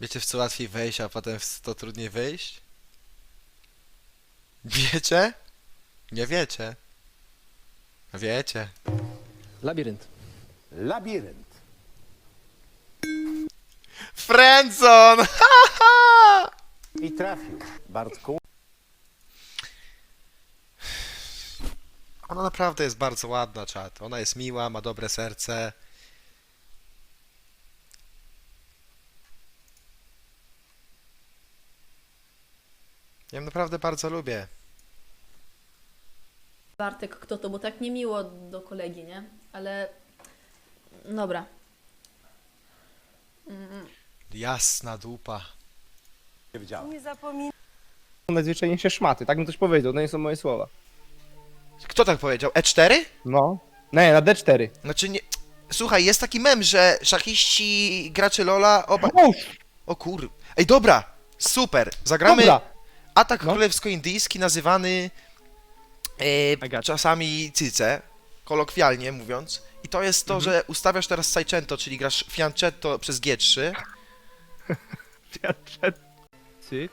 Wiecie w co łatwiej wejść, a potem w co trudniej wyjść? Wiecie? Nie wiecie. Wiecie. Labirynt. Labirynt. Friendzone! I trafił. Bartku. Ona naprawdę jest bardzo ładna, czat. Ona jest miła, ma dobre serce. Ja naprawdę bardzo lubię. Bartek, kto to, bo tak niemiło do kolegi, nie? Ale dobra. Jasna dupa. Nie wiedziałem. Nie zapominaj. Najzwyczajniejsze szmaty, tak bym też powiedział, to nie są moje słowa. Kto tak powiedział? E4? No. Nie, na D4. Znaczy nie... Słuchaj, jest taki mem, że szachiści, gracze Lola, oba... O kur... Ej, dobra! Super! Zagramy dobra. Atak No. królewsko-indyjski nazywany e, czasami cyce, kolokwialnie mówiąc. I to jest to, że ustawiasz teraz Saicento, czyli grasz fianchetto przez G3. Cyk.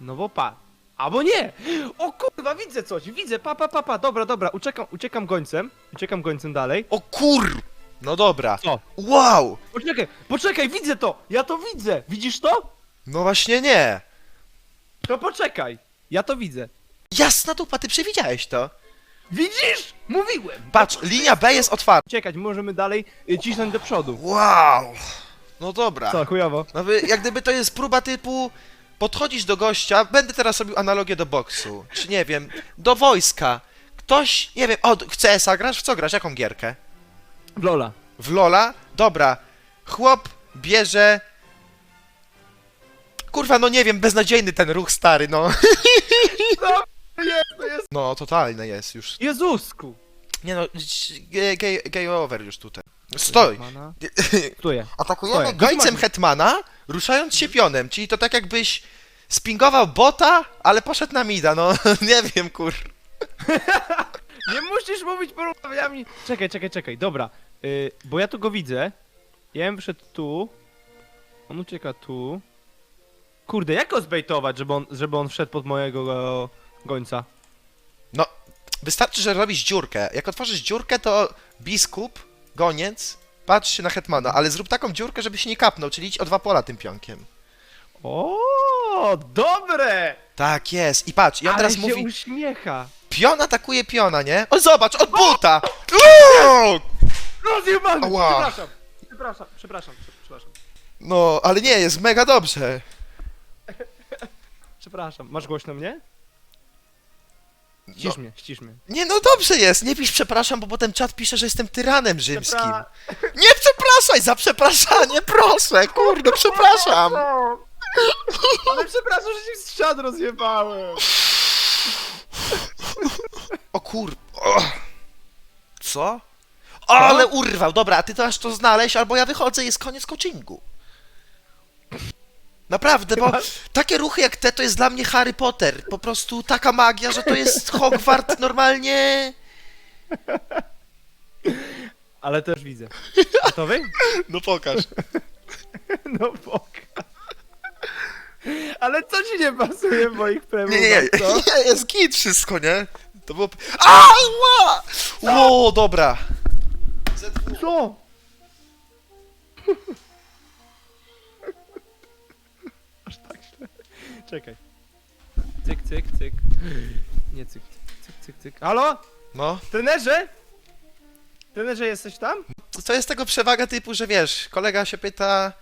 No bo pa. Albo nie! O kurwa, widzę coś, widzę, pa, pa, pa, pa, dobra, dobra, uciekam, uciekam gońcem, uciekam gońcem dalej. O kur... No dobra. Co? Wow! Poczekaj, poczekaj, widzę to, ja to widzę, widzisz to? No właśnie nie. To poczekaj, ja to widzę. Jasna dupa, ty przewidziałeś to. Widzisz? Mówiłem! Patrz, linia B jest otwarta. Uciekać, możemy dalej y, cisnąć do przodu. Wow! No dobra. Co, chujowo? No wy, jak gdyby to jest próba typu podchodzisz do gościa, będę teraz robił analogię do boksu, czy nie wiem, do wojska. Ktoś, nie wiem, o, w CS-a grasz? W co grasz? Jaką gierkę? W Lola. W Lola? Dobra. Chłop bierze... Kurwa, no nie wiem, beznadziejny ten ruch stary, no. Jest, to jest. No, totalny jest już. Jezusku! Nie no, gay over już tutaj. Stoj! Mana. Tuję. Atakujemy Stoi. gońcem Hetmana, ruszając się pionem, czyli to tak jakbyś spingował bota, ale poszedł na mida, no nie wiem, kur... Nie musisz mówić porównaniami. Czekaj, czekaj, czekaj, dobra. Y, bo ja tu go widzę. Ja bym wszedł tu. On ucieka tu. Kurde, jak go zbejtować, żeby on, żeby on wszedł pod mojego e, gońca? No, wystarczy, że robisz dziurkę. Jak otworzysz dziurkę, to biskup, goniec, patrzy się na Hetmana, ale zrób taką dziurkę, żeby się nie kapnął, czyli idź o dwa pola tym pionkiem. O, dobre! Tak jest, i patrz, i on Ale teraz się mówi, uśmiecha. pion atakuje piona, nie? O, zobacz, od buta! Uuu! Rozjebany! Ała. Przepraszam, przepraszam, przepraszam, przepraszam. No, ale nie, jest mega dobrze. Przepraszam. Masz głośno mnie? Ścisz mnie, ścisz mnie. Nie, no dobrze jest, nie pisz przepraszam, bo potem czat pisze, że jestem tyranem rzymskim. Przepra- Nie przepraszaj za przepraszanie, proszę, kurde, przepraszam. Ale przepraszam, że ci strzad rozjebałem. O kur... O. Co? O, ale urwał, dobra, a ty to aż to znaleźć, albo ja wychodzę, jest koniec coachingu. Naprawdę, bo takie ruchy jak te to jest dla mnie Harry Potter. Po prostu taka magia, że to jest Hogwart normalnie. Ale też widzę. Gotowy? No pokaż. No boka. Ale co ci nie pasuje w moich premiach, Nie, nie, co? nie, jest git wszystko, nie? To było... Ała! Ło, dobra. Co? Czekaj. Cyk, cyk, cyk. Nie cyk, cyk, cyk, cyk. Halo? No, Trenerze? Trenerze, jesteś tam? to, to jest tego przewaga typu, że wiesz, kolega się pyta...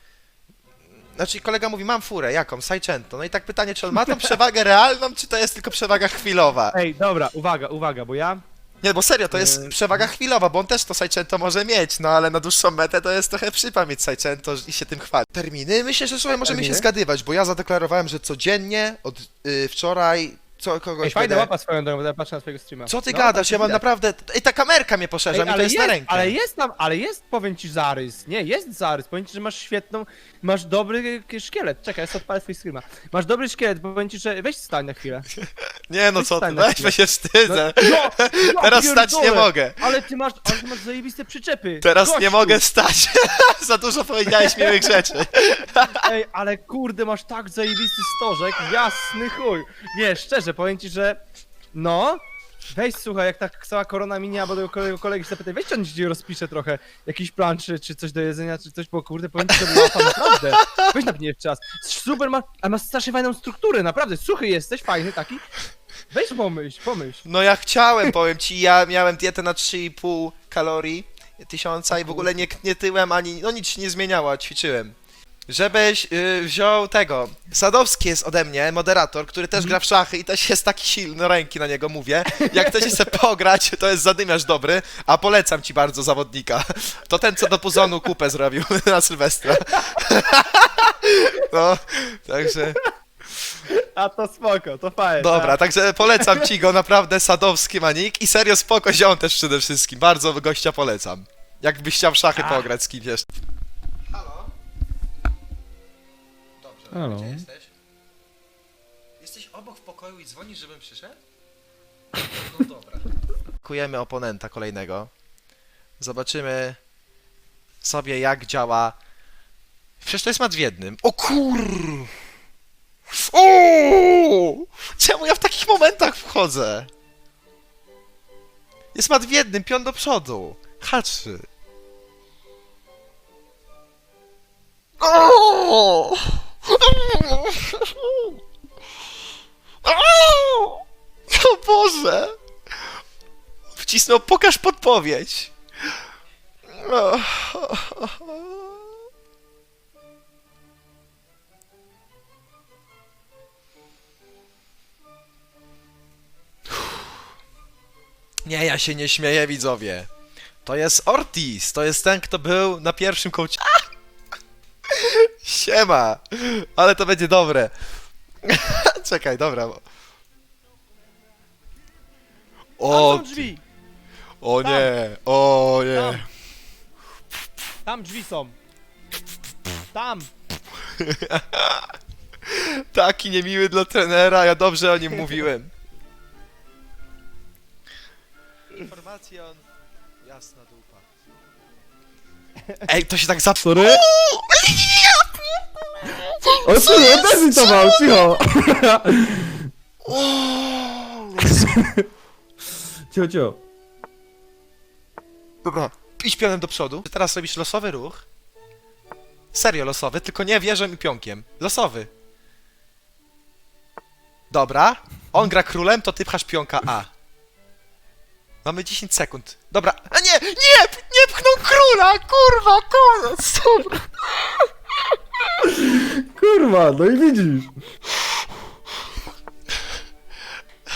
Znaczy, kolega mówi, mam furę, jaką? Saicento. No i tak pytanie, czy on ma tą przewagę realną, czy to jest tylko przewaga chwilowa? Ej, dobra, uwaga, uwaga, bo ja... Nie, bo serio, to jest Eee. przewaga chwilowa, bo on też to Saicento może mieć, no ale na dłuższą metę to jest trochę przypa mieć Saicento i się tym chwalić. Terminy? Myślę, że słuchaj, możemy się Terminy? zgadywać, bo ja zadeklarowałem, że codziennie, od y, wczoraj, co kogoś Ej, fajna będę... łapa swoją drogą, bo ja patrzę na twojego streama. Co ty No, gadasz? Ja mam widać. naprawdę... Ej, ta kamerka mnie poszerza, Ej, mi to ale jest, na rękę. ale jest tam, ale jest, powiem ci, zarys. Nie, jest zarys. Powiem ci, że masz świetną, masz dobry e, szkielet. Czekaj, sobie odpalę twój streama. Masz dobry szkielet, powiem ci, że weź stań na chwilę. Nie no co ty, Przestań na weź, chwilę. bo się wstydzę. No, ja, ja Teraz stać nie pierdolę. mogę. Ale ty masz, ale ty masz zajebiste przyczepy. Teraz nie Gościu. mogę stać. Za dużo powiedziałeś miłych rzeczy. Ej, ale kurde, masz tak zajebisty stożek, jasny chuj. Nie, szczerze, powiem ci, że... No... Weź słuchaj, jak tak cała korona minie, albo do kolegi, kolegi zapytaj, weź on ci rozpisze trochę jakiś plan, czy, czy coś do jedzenia, czy coś, bo kurde, powiem ci, że była tam naprawdę. Weź napnij jeszcze czas. Super, ma, a masz strasznie fajną strukturę, naprawdę, suchy jesteś, fajny taki. Weź pomyśl, pomyśl. No ja chciałem, powiem ci, ja miałem dietę na 3,5 kalorii tysiąca i w ogóle nie, nie tyłem ani, no nic się nie zmieniało, a ćwiczyłem. Żebyś y, wziął tego, Sadowski jest ode mnie, moderator, który też gra w szachy i też jest taki silny, ręki na niego mówię. Jak chcecie sobie pograć, to jest zadymiarz dobry, a polecam ci bardzo zawodnika. To ten, co do Puzonu kupę zrobił na Sylwestra. No, także... A to spoko, to fajnie. Dobra, także polecam ci go, naprawdę Sadowski Manik i serio spoko ziom też przede wszystkim, bardzo gościa polecam. Jakbyś chciał w szachy pograć z kimś jeszcze. Halo? Dobrze, Halo. gdzie jesteś? Jesteś obok w pokoju i dzwonisz, żebym przyszedł? No dobra. Kujemy oponenta kolejnego. Zobaczymy sobie jak działa... Przecież to jest mat w jednym. O kur... Uuu! Czemu ja w takich momentach wchodzę? Jest mat w jednym, pion do przodu. H3. O! O! O Boże! Wcisnął, pokaż podpowiedź. O. Nie, ja się nie śmieję, widzowie. To jest Ortiz, to jest ten, kto był na pierwszym kołcie. A! Siema! Ale to będzie dobre. Czekaj, dobra. bo- O, Tam są drzwi, o nie, o tam. nie. Tam drzwi są. Tam. Taki niemiły dla trenera, ja dobrze o nim mówiłem. Informacja on... Jasna dupa. Ej, to się tak zap... Sorry? O co, odezitował, cicho. Cicho, cicho. Dobra, idź pionem do przodu. Teraz robisz losowy ruch. Serio losowy, tylko nie wieżą i pionkiem. Losowy. Dobra. On gra królem, to ty pchasz pionka A. Mamy 10 sekund. Dobra. A nie! Nie! Nie pchnął króla! Kurwa, koniec! Dobra. Kurwa, no i widzisz.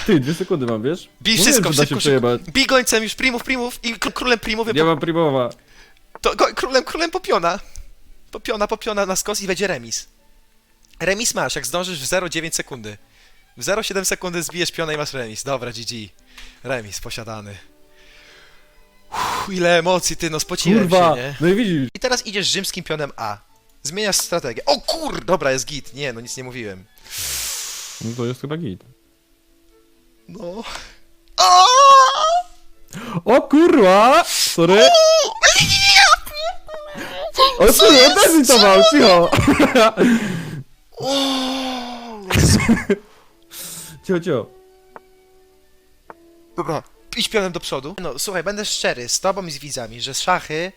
Ty, dwie sekundy mam, wiesz? Bij Mówiłem, wszystko, że da się szybko, przejebać. szybko. Bij gońcem już primów, primów i królem primów. Ja mam primowa. To go, królem, królem popiona. Popiona, popiona na skos i będzie remis. Remis masz, jak zdążysz w 0,9 sekundy. W 0,7 sekundy zbijesz piona i masz remis. Dobra, GG. Remis posiadany. Uff, ile emocji, ty, no spociłem Kurwa, się, nie? no i widzisz. I teraz idziesz rzymskim pionem A. Zmieniasz strategię. O kur... Dobra, jest git. Nie, no nic nie mówiłem. No to jest chyba git. No... O! O kurwa! Sorry. O co, odezitował, cicho. Cicho, cicho. Dobra, idź pionem do przodu. No, słuchaj, będę szczery z tobą i z widzami, że szachy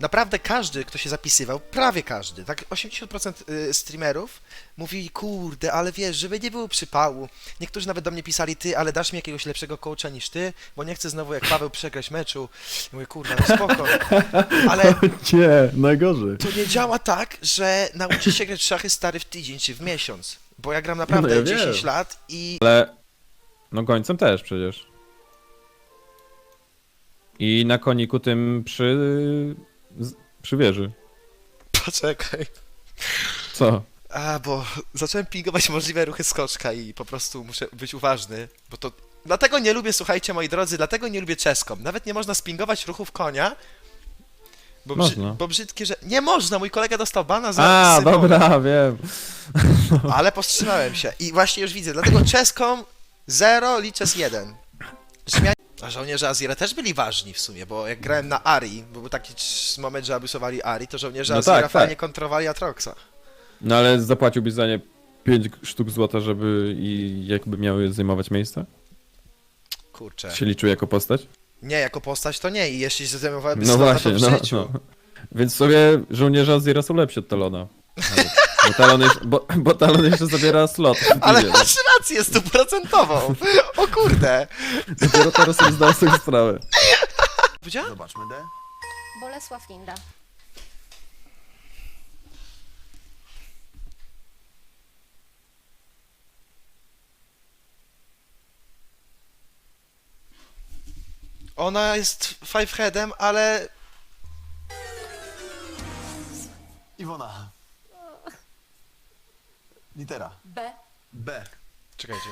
naprawdę każdy, kto się zapisywał, prawie każdy, tak 80% y, streamerów mówi, kurde, ale wiesz, żeby nie było przypału. Niektórzy nawet do mnie pisali, ty, ale dasz mi jakiegoś lepszego coacha niż ty, bo nie chcę znowu jak Paweł przegrać meczu. I mówię, kurde, no spoko. Ale Nie, najgorzej. to nie działa tak, że nauczysz się grać szachy stary w tydzień czy w miesiąc. Bo ja gram naprawdę No ja 10 wiem. lat i Ale... No gońcem też przecież. I na koniku tym przy... przy wieży. poczekaj. Co? A, bo zacząłem pingować możliwe ruchy skoczka i po prostu muszę być uważny, bo to... Dlatego nie lubię, słuchajcie moi drodzy, dlatego nie lubię czeską. Nawet nie można spingować ruchów konia, bo, brzy... Bo brzydkie, że... Nie można, mój kolega dostał bana za A, symbole. dobra, wiem. Ale powstrzymałem się i właśnie już widzę, dlatego czeską Zero liczę z jeden. Śmia... A żołnierze Azira też byli ważni w sumie, bo jak grałem na Ari, bo był taki moment, że abusowali Ari, to żołnierze No Azira tak, fajnie tak. kontrowali Atroxa. No ale zapłaciłbyś za nie 5 sztuk złota, żeby i jakby miały zajmować miejsce? Kurczę. Się liczył jako postać? Nie, jako postać to nie i jeśli zajmowałyby No właśnie, to w no, życiu. no. Więc sobie żołnierze Azira są lepsi od Talona. Bo Talon, jeszcze, bo, bo Talon jeszcze zabiera slot. w Ale masz rację stuprocentową. O kurde. Dopiero teraz sobie zdał sobie sprawę. Powiedziałem? Zobaczmy D. Bolesław Linda. Ona jest five headem, ale Iwona. Litera. B. B. Czekajcie.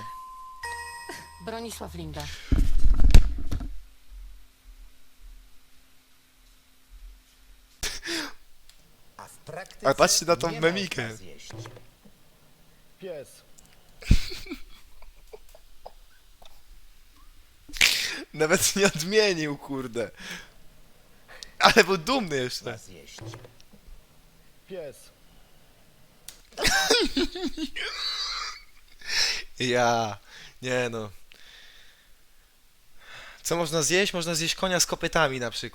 Bronisław Linda. A w praktyce Ale patrzcie na tą nie memikę. Pies. Nawet nie odmienił, kurde. Ale był dumny jeszcze. Zjeść. Pies. Ja. Nie no. Co można zjeść? Można zjeść konia z kopytami na przykład.